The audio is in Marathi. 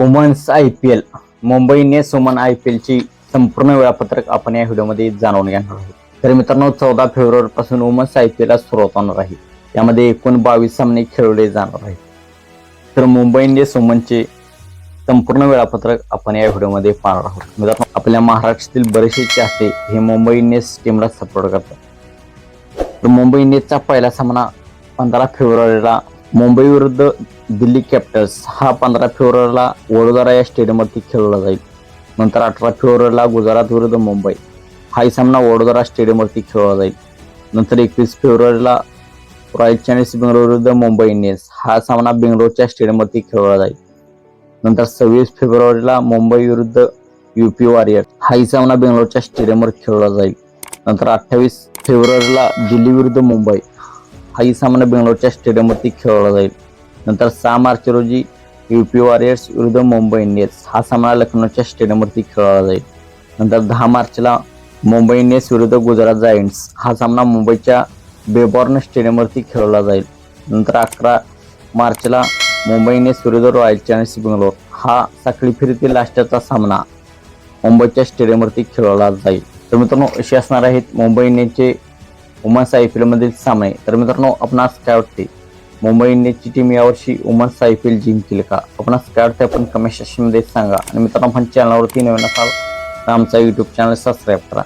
Women's I P L Mumbai Ness woman I P एलची संपूर्ण वेळापत्रक आपण या व्हिडिओमध्ये जाणून घेणार आहोत. तर मित्रांनो चौदा फेब्रुवारी पासून वुमन्स आय पी एलला सुरुवात होणार आहे. त्यामध्ये एकूण बावीस सामने खेळवले जाणार आहेत. तर मुंबई इंडियन्स वुमनचे संपूर्ण वेळापत्रक आपण या व्हिडिओमध्ये पाहणार आहोत. मित्रांनो आपल्या महाराष्ट्रातील बरेचसे चाहते हे मुंबई इंडियन्स टीमला सपोर्ट करतात. तर मुंबई इंडियन्सचा पहिला सामना पंधरा फेब्रुवारीला मुंबई विरुद्ध दिल्ली कॅपिटल्स हा पंधरा फेब्रुवारीला वडोदरा या स्टेडियमवरती खेळला जाईल. नंतर अठरा फेब्रुवारीला गुजरात विरुद्ध मुंबई हाही सामना वडोदरा स्टेडियमवरती खेळला जाईल. नंतर एकवीस फेब्रुवारीला रॉयल चॅलेंजर्स बेंगलोर विरुद्ध मुंबई इंडियन्स हा सामना बेंगलोरच्या स्टेडियमवरती खेळला जाईल. नंतर सव्वीस फेब्रुवारीला मुंबई विरुद्ध युपी वॉरियर हाही सामना बेंगलोरच्या स्टेडियमवर खेळला जाईल. नंतर अठ्ठावीस फेब्रुवारीला दिल्ली विरुद्ध मुंबई हाही सामना बेंगलोरच्या स्टेडियमवरती खेळवला जाईल. नंतर सहा मार्च रोजी यू पी वॉरियर्स विरुद्ध मुंबई इंडियन्स हा सामना लखनौच्या स्टेडियमवरती खेळवला जाईल. नंतर दहा मार्चला मुंबई इंडियन्स विरुद्ध गुजरात जायंट्स हा सामना मुंबईच्या बेबॉर्न स्टेडियमवरती खेळवला जाईल. नंतर अकरा मार्चला मुंबई इंडियन्स विरुद्ध रॉयल चॅलेंजर्स बेंगलोर हा साखळी फेरीतील लास्टचा सामना मुंबईच्या स्टेडियमवरती खेळवला जाईल. तर मित्रांनो असे असणार आहेत मुंबई इंडियन्सचे उमन्स आय पी एलमधील सामने. तर मित्रांनो आपणास काय वाटते? मुंबई इंडियन्सची टीम यावर्षी वुमन्स आय पी एल जिंकेल का? आपणास काय वाटते आपण कमेंट सेक्शनमध्ये सांगा. आणि मित्रांनो आपण चॅनलवरती नवीन असाल तर आमचा यूट्यूब चॅनल सबस्क्राईब करा.